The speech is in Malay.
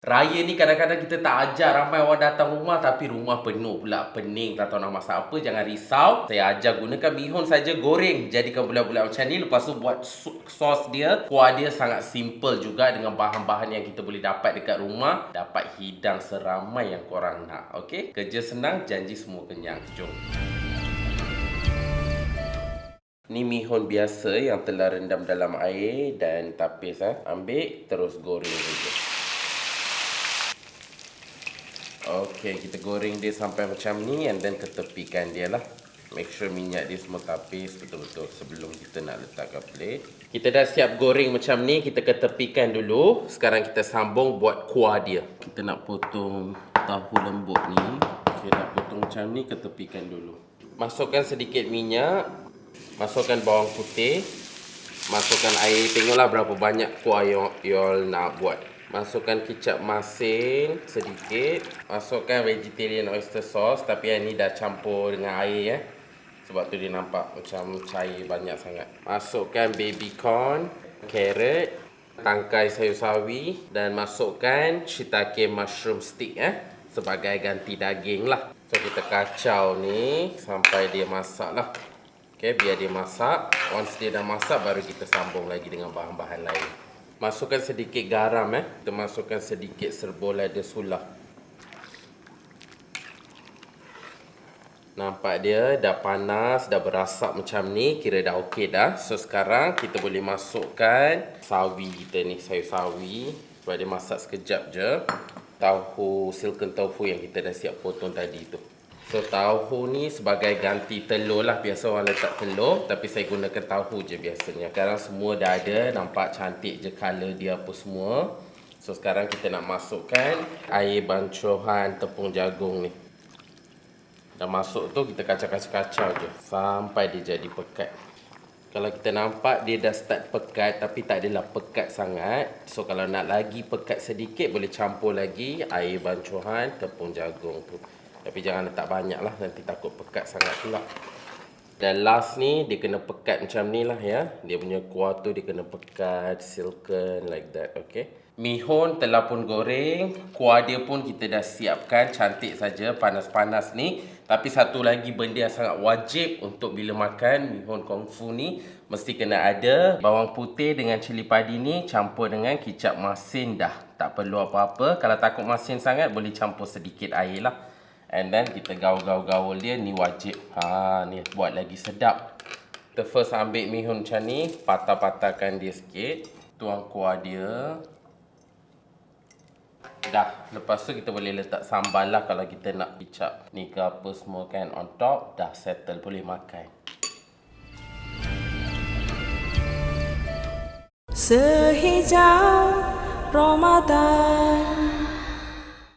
Raya ni kadang-kadang kita tak ajar ramai orang datang rumah tapi rumah penuh pula pening. Tak tahu nak masak apa jangan risau. Saya ajar gunakan bihun saja goreng. Jadikan bulat-bulat macam ni. Lepas tu buat sos dia. Kuah dia sangat simple juga dengan bahan-bahan yang kita boleh dapat dekat rumah. Dapat hidang seramai yang korang nak okey kerja senang janji semua kenyang. Jom. Ni mihun biasa yang telah rendam dalam air dan tapis ah. Ambil terus goreng saja. Okey, kita goreng dia sampai macam ni and then ketepikan dia lah. Make sure minyak dia semua tapis betul-betul sebelum kita nak letakkan plate. Kita dah siap goreng macam ni, kita ketepikan dulu. Sekarang kita sambung buat kuah dia. Kita nak potong tahu lembut ni. Okay, dah potong macam ni, ketepikan dulu. Masukkan sedikit minyak. Masukkan bawang putih. Masukkan air. Tengoklah berapa banyak kuah yang you all nak buat. Masukkan kicap masin sedikit. Masukkan vegetarian oyster sauce. Tapi yang ni dah campur dengan air eh. Sebab tu dia nampak macam cair banyak sangat. Masukkan baby corn, carrot, tangkai sayur sawi dan masukkan shiitake mushroom stick eh sebagai ganti daging lah. So kita kacau ni sampai dia masak lah. Okay, biar dia masak. Once dia dah masak baru kita sambung lagi dengan bahan-bahan lain. Masukkan sedikit garam eh. Kita masukkan sedikit serbuk lada sulah. Nampak dia dah panas, dah berasap macam ni, kira dah okey dah. So sekarang kita boleh masukkan sawi kita ni, sayur sawi. Sebab dia masak sekejap je. Tahu silken tofu yang kita dah siap potong tadi tu. So tahu ni sebagai ganti telur lah. Biasa orang letak telur, tapi saya gunakan tahu je biasanya. Sekarang semua dah ada, nampak cantik je colour dia apa semua. So sekarang kita nak masukkan air bancuhan tepung jagung ni. Dah masuk tu kita kacau-kacau-kacau je sampai dia jadi pekat. Kalau kita nampak dia dah start pekat tapi tak adalah pekat sangat. So kalau nak lagi pekat sedikit boleh campur lagi air bancuhan tepung jagung tu. Tapi jangan letak banyak lah nanti takut pekat sangat pula. Dan last ni dia kena pekat macam ni lah ya. Dia punya kuah tu dia kena pekat, silken like that, okay. Mihun telah pun goreng, kuah dia pun kita dah siapkan cantik saja panas-panas ni. Tapi satu lagi benda yang sangat wajib untuk bila makan mihun kungfu ni mesti kena ada bawang putih dengan cili padi ni campur dengan kicap masin dah. Tak perlu apa-apa. Kalau takut masin sangat boleh campur sedikit air lah. And then kita gaul-gaul-gaul dia ni wajib. Ha ni buat lagi sedap. Kita first ambil mihun macam ni, patah-patahkan dia sikit. Tuang kuah dia. Dah, lepas tu kita boleh letak sambal lah kalau kita nak kicap ni ke apa semua kan on top. Dah settle, boleh makan. Sehijau Ramadan